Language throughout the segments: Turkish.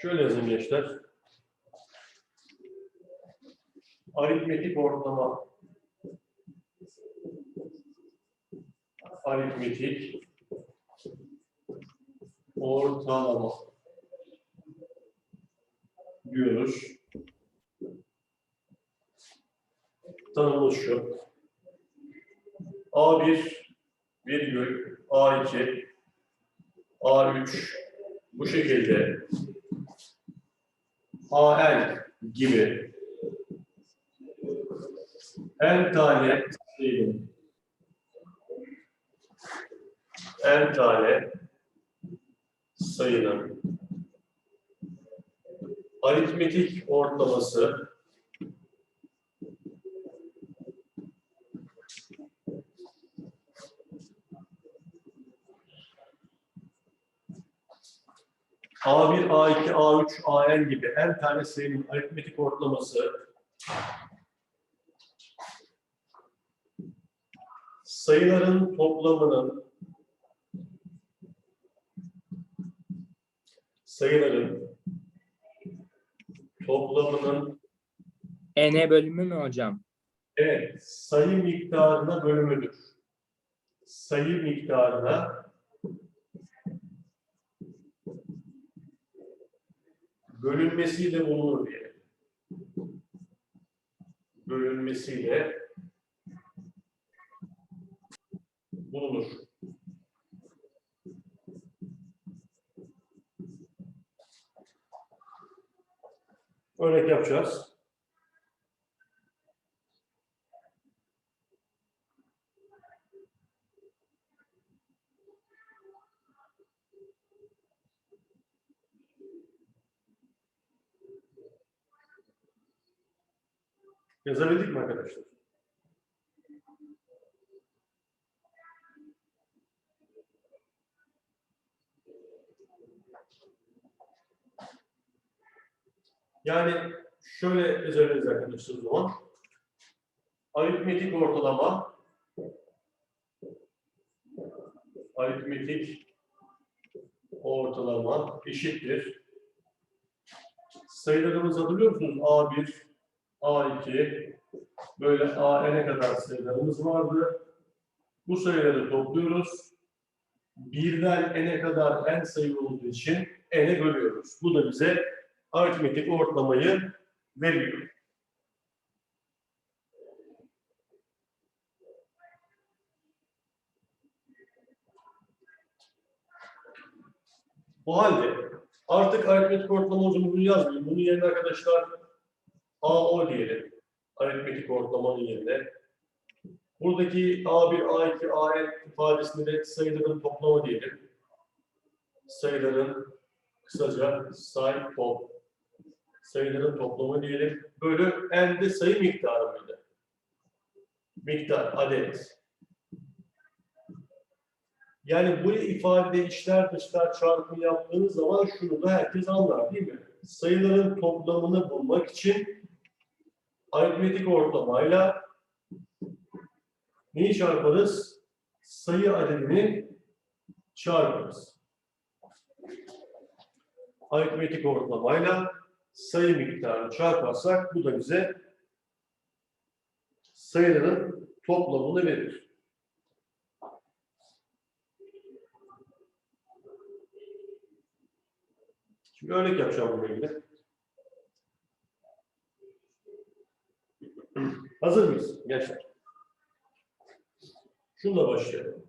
Şöyle yazın gençler. Aritmetik ortalama. Aritmetik ortalama diyoruz. Tanımımız şu. A1 virgül A2 A3 bu şekilde AL gibi. N tane sayının n tane sayının aritmetik ortalaması A1, A2, A3, AN gibi n tane sayının aritmetik ortalaması sayıların toplamının sayıların toplamının N bölümü mü hocam? evet sayı miktarına bölümüdür. Sayı miktarına bölünmesiyle bulunur diye. Bölünmesiyle bulunur. Örnek yapacağız. Yazabildik mi arkadaşlar? Yani şöyle yazabiliriz arkadaşlar o zaman. Aritmetik ortalama aritmetik ortalama eşittir. Sayılarımızı hatırlıyor musunuz? A1, A2, böyle AN'e kadar sayılarımız vardı. Bu sayıları topluyoruz. Birden n'e kadar n sayı olduğu için n'e bölüyoruz. Bu da bize aritmetik ortalamayı veriyor. O halde artık aritmetik ortalama uzunluğunu yazmayın. Bunun yerine arkadaşlar AO diyelim. Aritmetik ortalamanın yerine. Buradaki A1, A2, AN ifadesini de sayıların toplamı diyelim. Sayıların kısaca say top sayıların toplamı diyelim. Bölü n de sayı miktarı mıydı? Miktar, adet. Yani bu ifadede içler dışlar çarpımı yaptığınız zaman şunu da herkes anlar değil mi? Sayıların toplamını bulmak için aritmetik ortalamayla neyi çarparız? Sayı adedini çarparız. Aritmetik ortalamayla sayı miktarını çarparsak bu da bize sayıların toplamını verir. Şimdi örnek yapacağım bununla ilgili. Hazır mıyız gençler? Şununla başlayalım.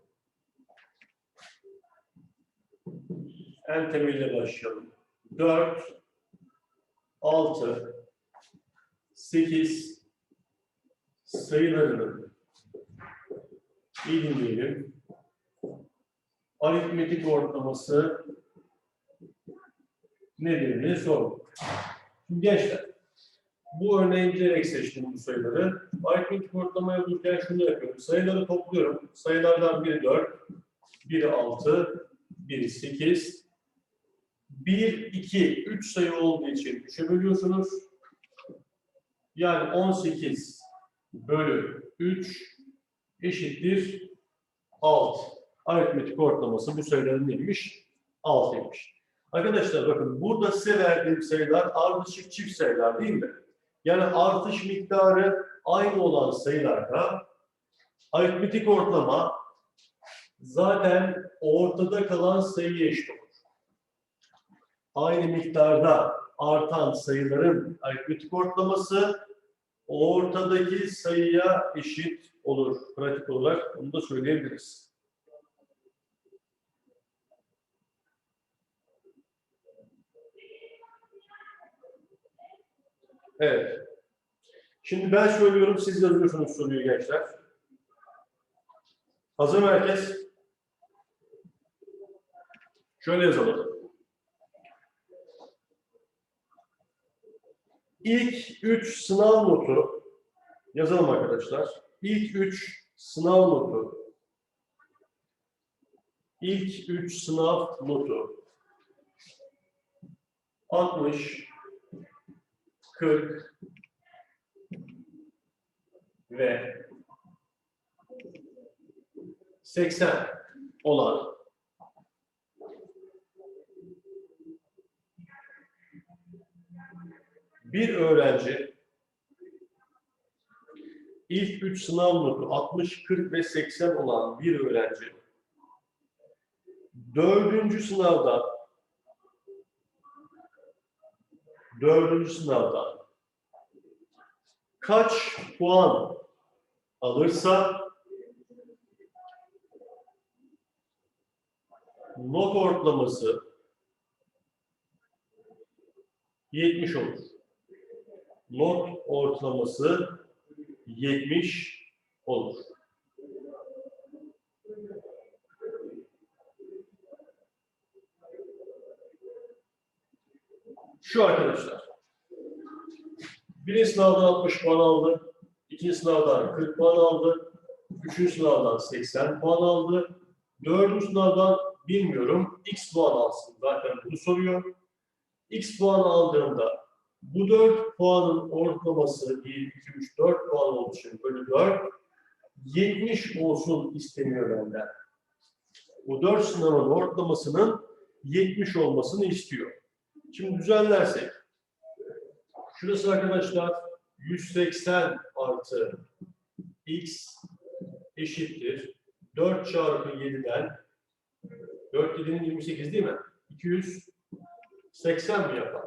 En temeliyle başlayalım. 4 6, 8 sayılarının iyi dinleyelim. Aritmetik ortalaması nedir diye sorun. Şimdi gençler, bu örneği bilerek seçtim bu sayıları. Aritmetik ortalamaya bulurken şunu yapıyorum. Sayıları topluyorum. Sayılardan biri 4, biri 6, biri 8, 1, 2, 3 sayı olduğu için 3'e bölüyorsunuz. Yani 18 bölü 3 eşittir 6. Aritmetik ortalaması bu sayıların neymiş? 6'ymış. Arkadaşlar bakın burada size verdiğim sayılar ardışık çift sayılar değil mi? Yani artış miktarı aynı olan sayılarda aritmetik ortalama zaten ortada kalan sayıya eşit olur. Aynı miktarda artan sayıların aritmetik ortalaması ortadaki sayıya eşit olur. Pratik olarak bunu da söyleyebiliriz. Evet. Şimdi ben söylüyorum, siz yazıyorsunuz soruyu gençler. Hazır mı herkes? Şöyle yazalım. İlk üç sınav notu yazalım arkadaşlar. İlk üç sınav notu İlk üç sınav notu 60 40 ve 80 olan bir öğrenci ilk üç sınav notu 60, 40 ve 80 olan bir öğrenci dördüncü sınavda dördüncü sınavda kaç puan alırsa not ortalaması 70 olur. Not ortalaması 70 olur. Şu arkadaşlar. Birinci sınavdan 60 puan aldı. ikinci sınavdan 40 puan aldı. Üçüncü sınavdan 80 puan aldı. Dördüncü sınavdan bilmiyorum. X puan alsın. Zaten bunu soruyor. X puan aldığında bu 4 puanın ortalaması 1, 2, 3, 4 puan olduğu için bölü 4 70 olsun isteniyor benden. Bu 4 sınavın ortalamasının 70 olmasını istiyor. Şimdi düzenlersek şurası arkadaşlar 180 artı x eşittir 4 çarpı 7'den 4 7'nin 28 değil mi? 280 mi yapar?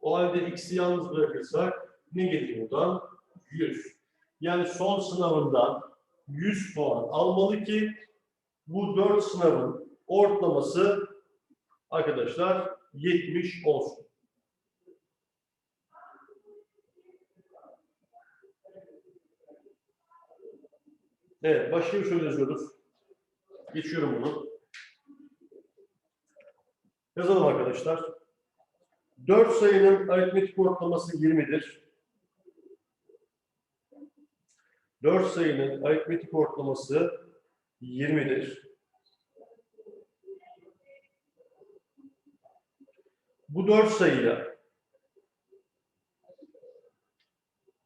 O halde x'i yalnız bırakırsak ne gelir buradan? 100. Yani son sınavından 100 puan almalı ki bu 4 sınavın ortalaması arkadaşlar 70 olsun. Evet, bir şöyle yazıyoruz. Geçiyorum bunu. Yazalım arkadaşlar. 4 sayının aritmetik ortalaması 20'dir. 4 sayının aritmetik ortalaması 20'dir. Bu 4 sayıya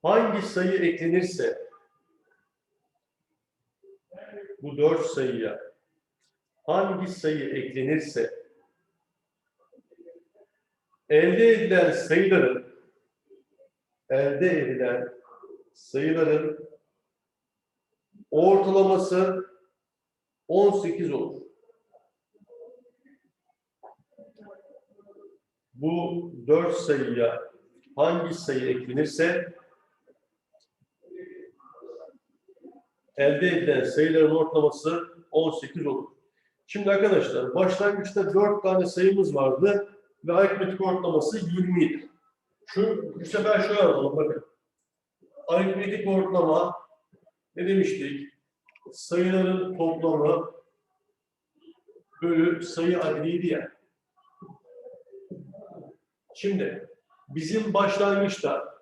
hangi sayı eklenirse bu 4 sayıya hangi sayı eklenirse elde edilen sayıların elde edilen sayıların ortalaması 18 olur. Bu 4 sayıya hangi sayı eklenirse elde edilen sayıların ortalaması 18 olur. Şimdi arkadaşlar başlangıçta 4 tane sayımız vardı ve aritmetik ortalaması 20 idi. Şu, bu sefer şöyle yapalım bakın. Aritmetik ortalama ne demiştik? Sayıların toplamı bölü sayı adediydi ya. Şimdi bizim başlangıçta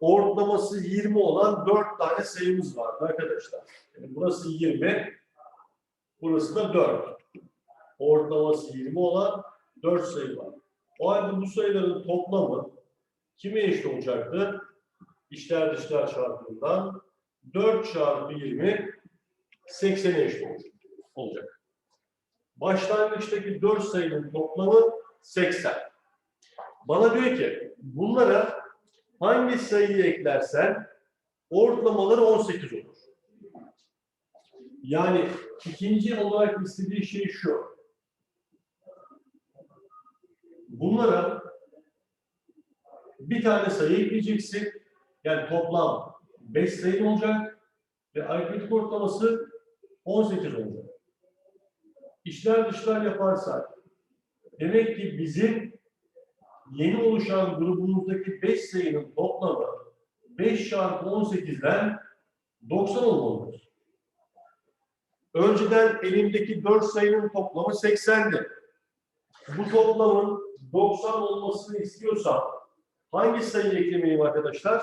ortalaması 20 olan 4 tane sayımız vardı arkadaşlar. Yani burası 20, burası da 4. Ortalaması 20 olan 4 sayı var. O halde bu sayıların toplamı kime eşit olacaktı? İçler dışlar çarpımından 4 çarpı 20 80'e eşit olacak. Başlangıçtaki 4 sayının toplamı 80. Bana diyor ki bunlara hangi sayıyı eklersen ortalamaları 18 olur. Yani ikinci olarak istediği şey şu. Bunlara bir tane sayı ekleyeceksin. Yani toplam 5 sayı olacak ve aritmetik ortalaması 18 olacak. İşler dışlar yaparsak demek ki bizim yeni oluşan grubumuzdaki 5 sayının toplamı 5 çarpı 18'den 90 olmalıdır. Önceden elimdeki 4 sayının toplamı 80'di. Bu toplamın 90 olmasını istiyorsam hangi sayıyı eklemeliyim arkadaşlar?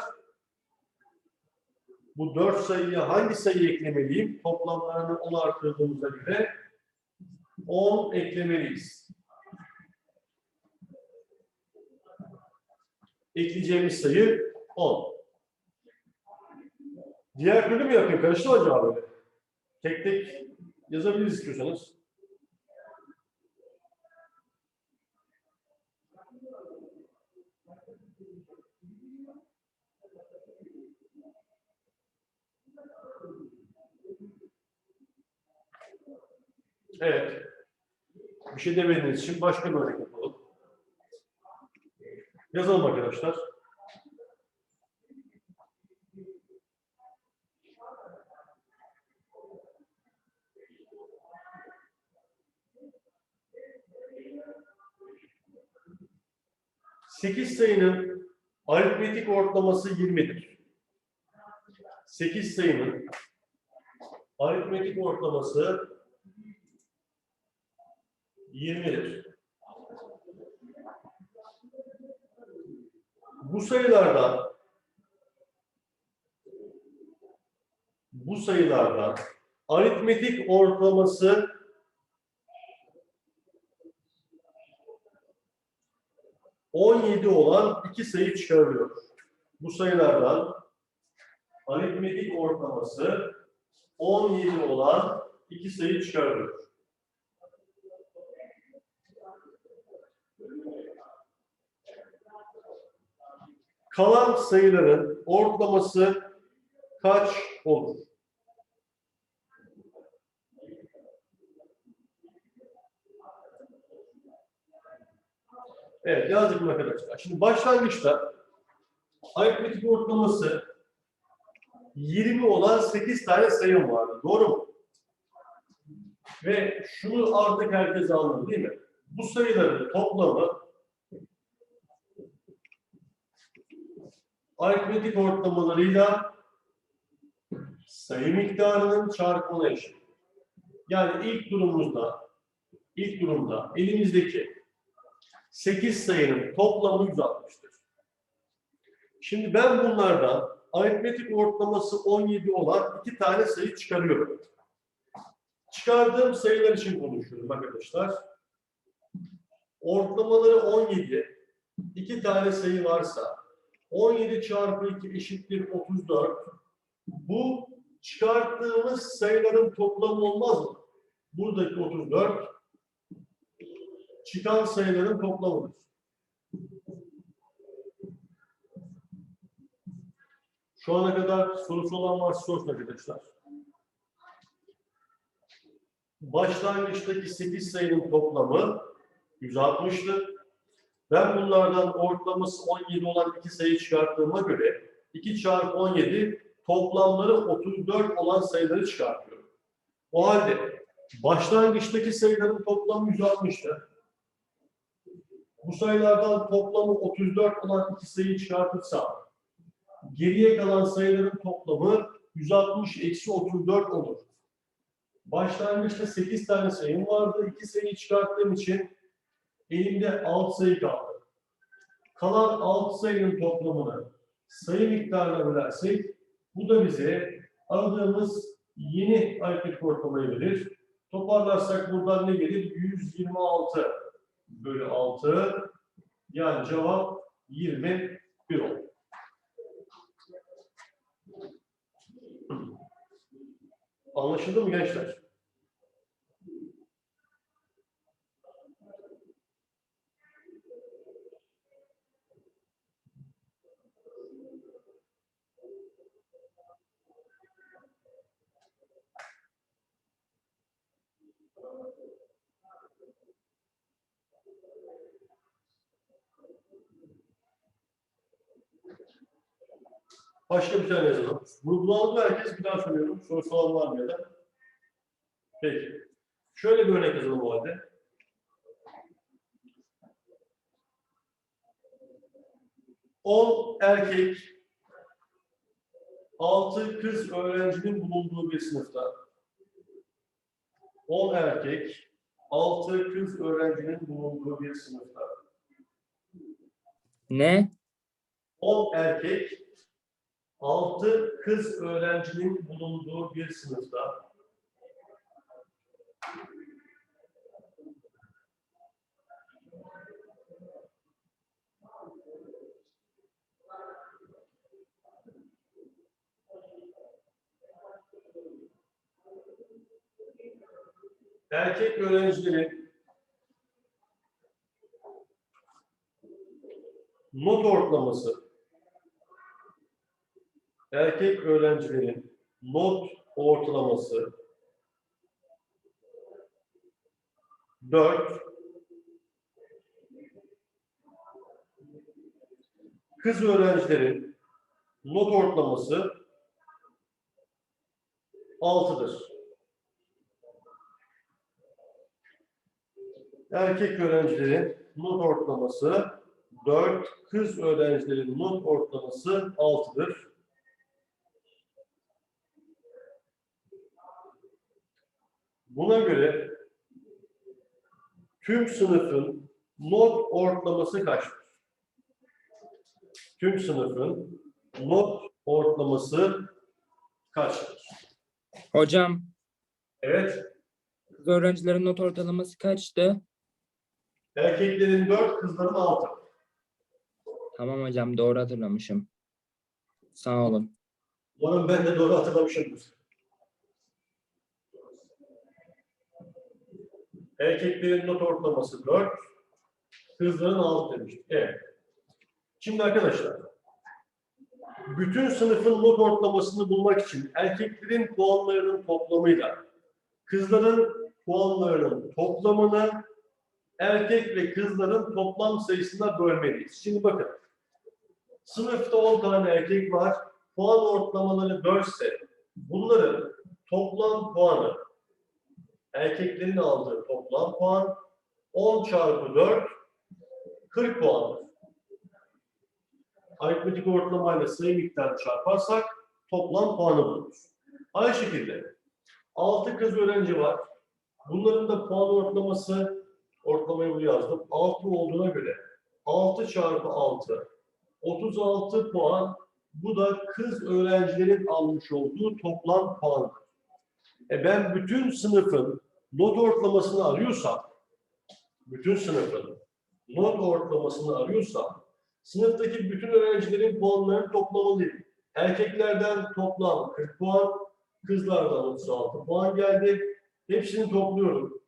Bu 4 sayıya hangi sayıyı eklemeliyim? Toplamlarını 10 artırdığımıza göre 10 eklemeliyiz. Ekleyeceğimiz sayı 10. Diğer türlü mü yapayım? Karıştı acaba? Tek tek yazabiliriz istiyorsanız. Evet. Bir şey demediğiniz için başka bir örnek yapalım. Yazalım arkadaşlar. Sekiz sayının aritmetik ortalaması 20'dir. Sekiz sayının aritmetik ortalaması 20'dir. Bu sayılardan bu sayılardan aritmetik ortalaması ...17 olan iki sayı çıkarılıyor. Bu sayılardan aritmetik ortalaması 17 olan iki sayı çıkarılıyor. Kalan sayıların ortalaması kaç olur? Evet yazdık arkadaşlar? Şimdi başlangıçta aritmetik ortalaması 20 olan 8 tane sayım vardı. Doğru mu? Ve şunu artık herkes anladı değil mi? Bu sayıların toplamı aritmetik ortalamalarıyla sayı miktarının çarpımına eşit. Yani ilk durumumuzda ilk durumda elimizdeki 8 sayının toplamı 160'tır. Şimdi ben bunlardan aritmetik ortalaması 17 olan iki tane sayı çıkarıyorum. Çıkardığım sayılar için konuşuyorum arkadaşlar. Ortalamaları 17. iki tane sayı varsa 17 çarpı 2 eşittir 34. Bu çıkarttığımız sayıların toplamı olmaz mı? Buradaki 34 çıkan sayıların toplamıdır. Şu ana kadar sorusu olan varsa sorsun arkadaşlar. Başlangıçtaki 8 sayının toplamı 160'tır. Ben bunlardan ortalaması 17 olan iki sayı çıkarttığıma göre 2 çarpı 17 toplamları 34 olan sayıları çıkartıyorum. O halde başlangıçtaki sayıların toplamı 160'tır. Bu sayılardan toplamı 34 olan iki sayıyı çıkartırsam geriye kalan sayıların toplamı 160 eksi 34 olur. Başlangıçta 8 tane sayım vardı. 2 sayıyı çıkarttığım için elimde 6 sayı kaldı. Kalan 6 sayının toplamını sayı miktarına bölersek bu da bize aradığımız yeni aritmetik ortalamayı verir. Toparlarsak buradan ne gelir? 126 bölü 6 yani cevap 21 olur. Anlaşıldı mı gençler? Başka bir tane yazalım. Bunu bulalım herkes bir daha söylüyorum. Sorusu olan var mı ya da? Peki. Şöyle bir örnek yazalım o halde. On erkek, altı kız öğrencinin bulunduğu bir sınıfta. On erkek, altı kız öğrencinin bulunduğu bir sınıfta. Ne? 10 erkek, 6 kız öğrencinin bulunduğu bir sınıfta. Erkek öğrencilerin not ortalaması erkek öğrencilerin not ortalaması 4 kız öğrencilerin not ortalaması 6'dır. Erkek öğrencilerin not ortalaması 4, kız öğrencilerin not ortalaması 6'dır. Buna göre tüm sınıfın not ortalaması kaçtır? Tüm sınıfın not ortalaması kaçtır? Hocam Evet, kız öğrencilerin not ortalaması kaçtı? erkeklerin 4, kızların 6. Tamam hocam doğru hatırlamışım. Sağ olun. Umarım ben de doğru hatırlamışımdır. Erkeklerin not ortalaması 4, kızların 6 demiştik. Evet. Şimdi arkadaşlar, bütün sınıfın not ortalamasını bulmak için erkeklerin puanlarının toplamıyla kızların puanlarının toplamını erkek ve kızların toplam sayısına bölmeliyiz. Şimdi bakın, sınıfta 10 tane erkek var, puan ortalamaları 4 ise bunların toplam puanı erkeklerin aldığı toplam puan 10 çarpı 4 40 puandır. Aritmetik ortalamayla sayı miktarını çarparsak toplam puanı buluruz. Aynı şekilde 6 kız öğrenci var. Bunların da puan ortalaması ortalamayı buraya yazdım. 6 olduğuna göre 6 çarpı 6 36 puan bu da kız öğrencilerin almış olduğu toplam puan. E ben bütün sınıfın not ortalamasını arıyorsam, bütün sınıfın not ortalamasını arıyorsam, sınıftaki bütün öğrencilerin puanlarını toplamalıyım. Erkeklerden toplam 40 puan, kızlardan 36 puan geldi. Hepsini topluyorum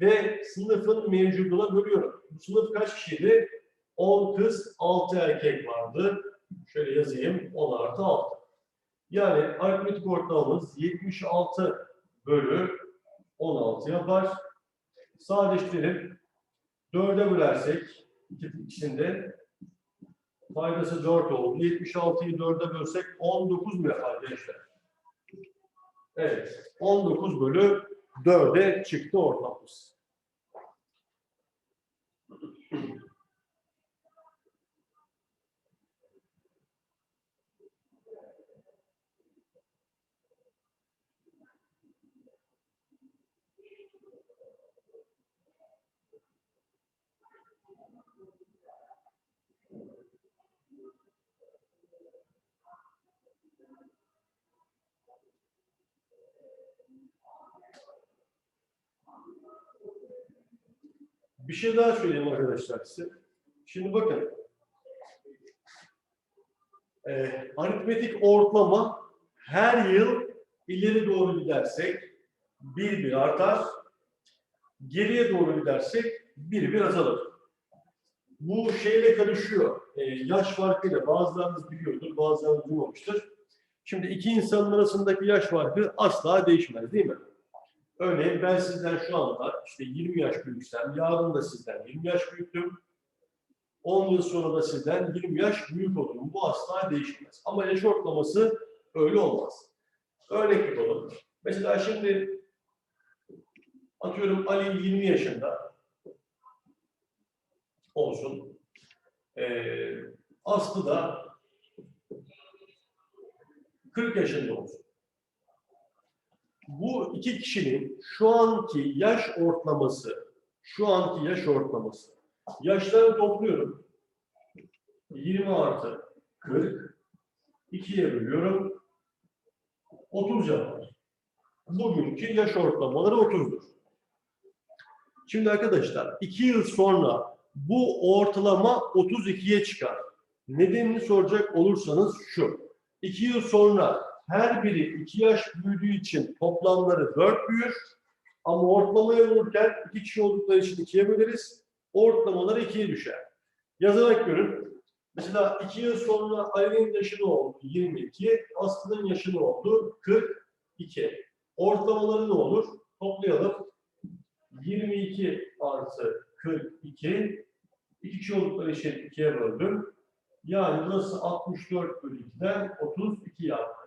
ve sınıfın mevcuduna bölüyorum. Bu sınıf kaç kişiydi? 10 kız, 6 erkek vardı. Şöyle yazayım. 10 artı 6. Yani aritmetik ortalamamız 76 bölü 16 yapar. Sadeleştirip 4'e bölersek ikisinde faydası 4 oldu. 76'yı 4'e bölsek 19 mu yapar gençler? Evet. 19 bölü 4'e çıktı ortalamamız. Bir şey daha söyleyeyim arkadaşlar size. Şimdi bakın. Ee, aritmetik ortalama her yıl ileri doğru gidersek bir bir artar. Geriye doğru gidersek bir bir azalır. Bu şeyle karışıyor. Ee, yaş farkıyla bazılarınız biliyordur, bazılarınız duymamıştır. Şimdi iki insanın arasındaki yaş farkı asla değişmez değil mi? Örneğin ben sizden şu anda işte 20 yaş büyüksem, yarın da sizden 20 yaş büyüktüm. 10 yıl sonra da sizden 20 yaş büyük olurum. Bu asla değişmez. Ama yaş ortalaması öyle olmaz. Örnek yapalım. Mesela şimdi atıyorum Ali 20 yaşında olsun. Ee, Aslı da 40 yaşında olsun. Bu iki kişinin şu anki yaş ortalaması, şu anki yaş ortalaması. Yaşlarını topluyorum. 20 artı 40. 2'ye bölüyorum. 30 yapar. Bugünkü yaş ortalamaları 30'dur. Şimdi arkadaşlar 2 yıl sonra bu ortalama 32'ye çıkar. Nedenini soracak olursanız şu. 2 yıl sonra her biri 2 yaş büyüdüğü için toplamları 4 büyür. Ama ortalamaya vururken 2 kişi oldukları için 2'ye böleriz. Ortalamaları 2'ye düşer. Yazarak görün. Mesela 2 yıl sonra Ali'nin yaşı ne oldu? 22. Aslı'nın yaşı ne oldu? 42. Ortalamaları ne olur? Toplayalım. 22 artı 42. 2 kişi oldukları için 2'ye böldüm. Yani burası 64 bölü 2'den 32 yaptı.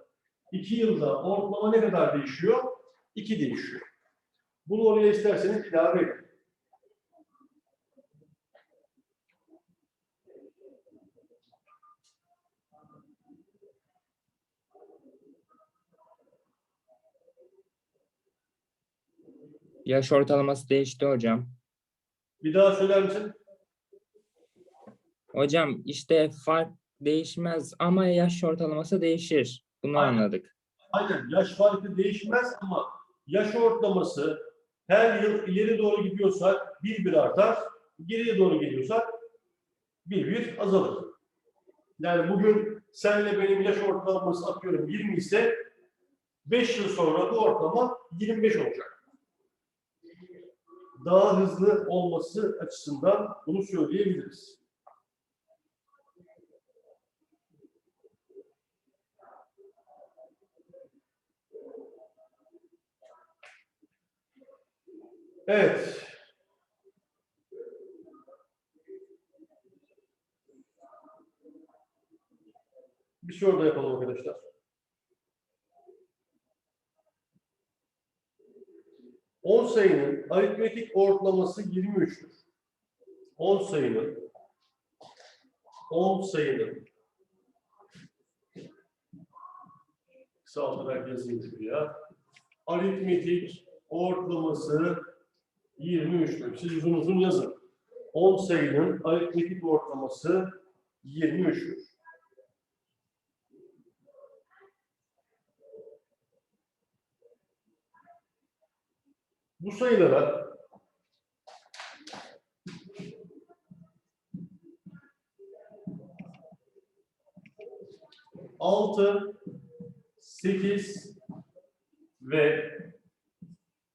2 yılda ortalama ne kadar değişiyor? 2 değişiyor. Bunu oraya isterseniz ilave edin. Yaş ortalaması değişti hocam. Bir daha söyler misin? Hocam işte fark değişmez ama yaş ortalaması değişir. Bunu Aynen. anladık. Aynen yaş farkı değişmez ama yaş ortalaması her yıl ileri doğru gidiyorsak bir bir artar, geriye doğru gidiyorsak bir bir azalır. Yani bugün senle benim yaş ortalaması atıyorum 20 ise 5 yıl sonra bu ortalama 25 olacak. Daha hızlı olması açısından bunu söyleyebiliriz. Evet. Bir soru da yapalım arkadaşlar. On sayının aritmetik ortalaması 23'tür. 10 sayının 10 sayının kısaltarak yazayım şuraya. Aritmetik ortalaması 23'tür. Siz uzun uzun yazın. 10 sayının aritmetik ortalaması 23'tür. Bu sayılara altı, sekiz ve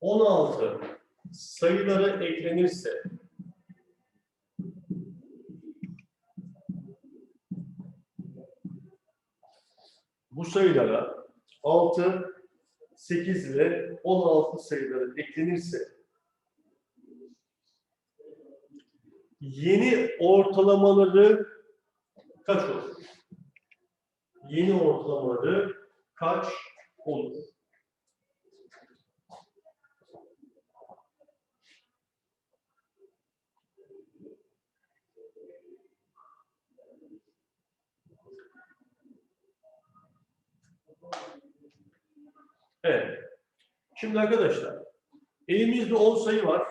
16 sayıları eklenirse bu sayılara 6, 8 ve 16 sayıları eklenirse yeni ortalamaları kaç olur? Yeni ortalamaları kaç olur? Evet. Şimdi arkadaşlar, elimizde 10 sayı var.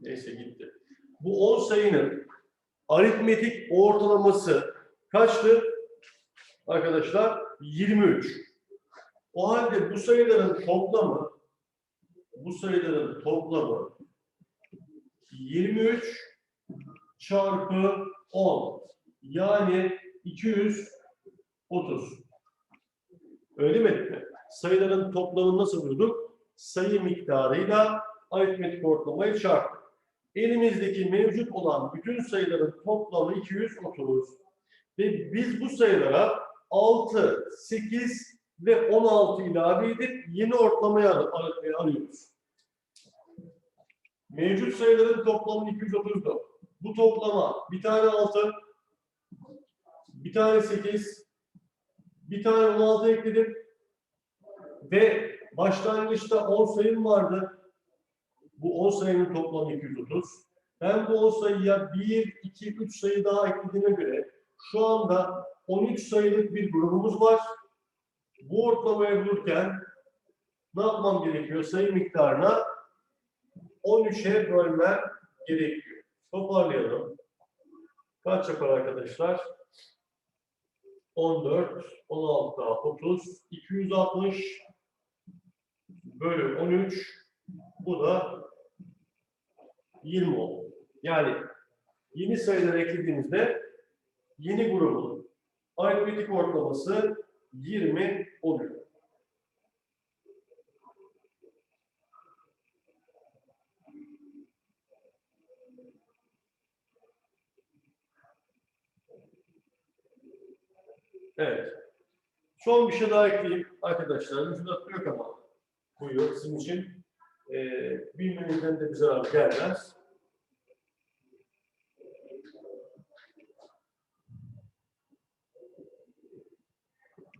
Neyse gitti. Bu 10 sayının aritmetik ortalaması kaçtı? Arkadaşlar 23. O halde bu sayıların toplamı bu sayıların toplamı 23 çarpı 10 yani 200 30. Öyle mi? Sayıların toplamını nasıl bulduk? Sayı miktarıyla aritmetik ortalamayı çarptık. Elimizdeki mevcut olan bütün sayıların toplamı 230. Ve biz bu sayılara 6, 8 ve 16 ilave edip yeni ortalamayı ar- ar- arıyoruz. Mevcut sayıların toplamı 234. Bu toplama bir tane 6, bir tane 8, bir tane 16 ekledim ve başlangıçta 10 sayım vardı. Bu 10 sayının toplamı 230. Ben bu 10 sayıya 1, 2, 3 sayı daha eklediğime göre şu anda 13 sayılık bir grubumuz var. Bu ortalamayı bulurken ne yapmam gerekiyor? Sayı miktarına 13'e bölmem gerekiyor. Toparlayalım. Kaç yapar arkadaşlar? 14, 16 daha 30, 260 bölü 13 bu da 20 oldu. Yani yeni sayılar eklediğimizde yeni grubun aritmetik ortalaması 20 oluyor. Evet. Son bir şey daha ekleyeyim arkadaşlar. Müfredat yok ama buyur sizin için. Ee, bilmenizden de bir zarar gelmez.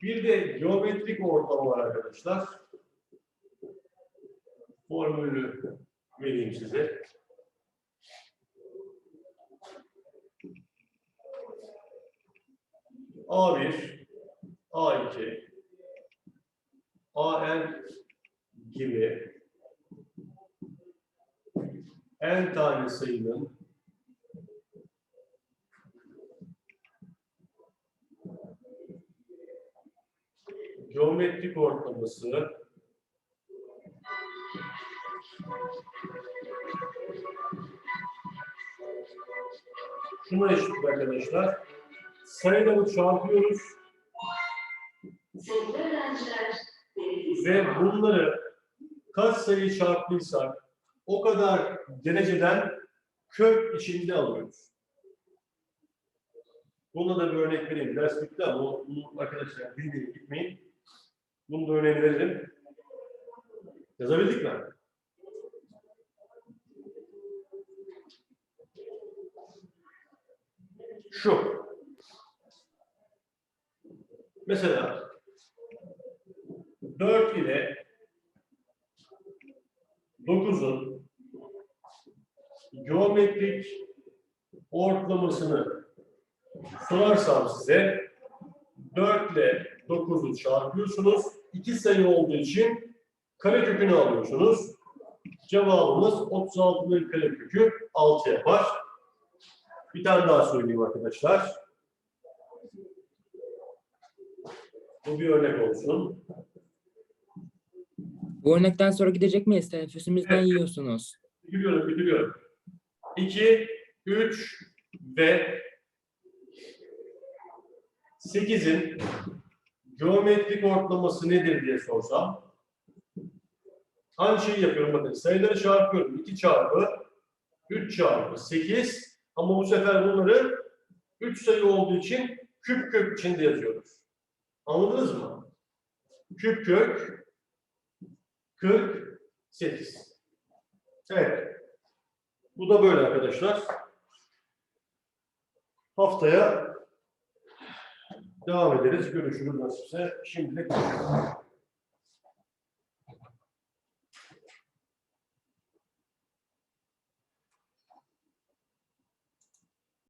Bir de geometrik ortam var arkadaşlar. Formülü vereyim size. A1, A2, AN gibi n tane sayının geometrik ortalaması şuna eşit arkadaşlar. Sayıları öğrenciler, ve bunları kaç sayı çarptıysak o kadar dereceden kök içinde alıyoruz. Bunda da bir örnek vereyim. Ders bitti ama bunu arkadaşlar bilmeyin gitmeyin. Bunu da örneğini verelim. Yazabildik mi? Şu. Mesela 4 ile 9'un geometrik ortalamasını sorarsam size 4 ile 9'u çarpıyorsunuz. İki sayı olduğu için karekökünü alıyorsunuz. Cevabımız 36'nın karekökü 6 yapar. Bir tane daha söyleyeyim arkadaşlar. Bu bir örnek olsun. Bu örnekten sonra gidecek miyiz? Teneffüsümüzden Evet. yiyorsunuz. Bitiriyorum, bitiriyorum. 2, 3 ve 8'in geometrik ortalaması nedir diye sorsam aynı şeyi yapıyorum bakın. Sayıları çarpıyorum. 2 çarpı 3 çarpı 8 ama bu sefer bunları 3 sayı olduğu için küp kök içinde yazıyoruz. Anladınız mı? Küp kök 48. Evet. Bu da böyle arkadaşlar. Haftaya devam ederiz. Görüşürüz nasipse. Şimdilik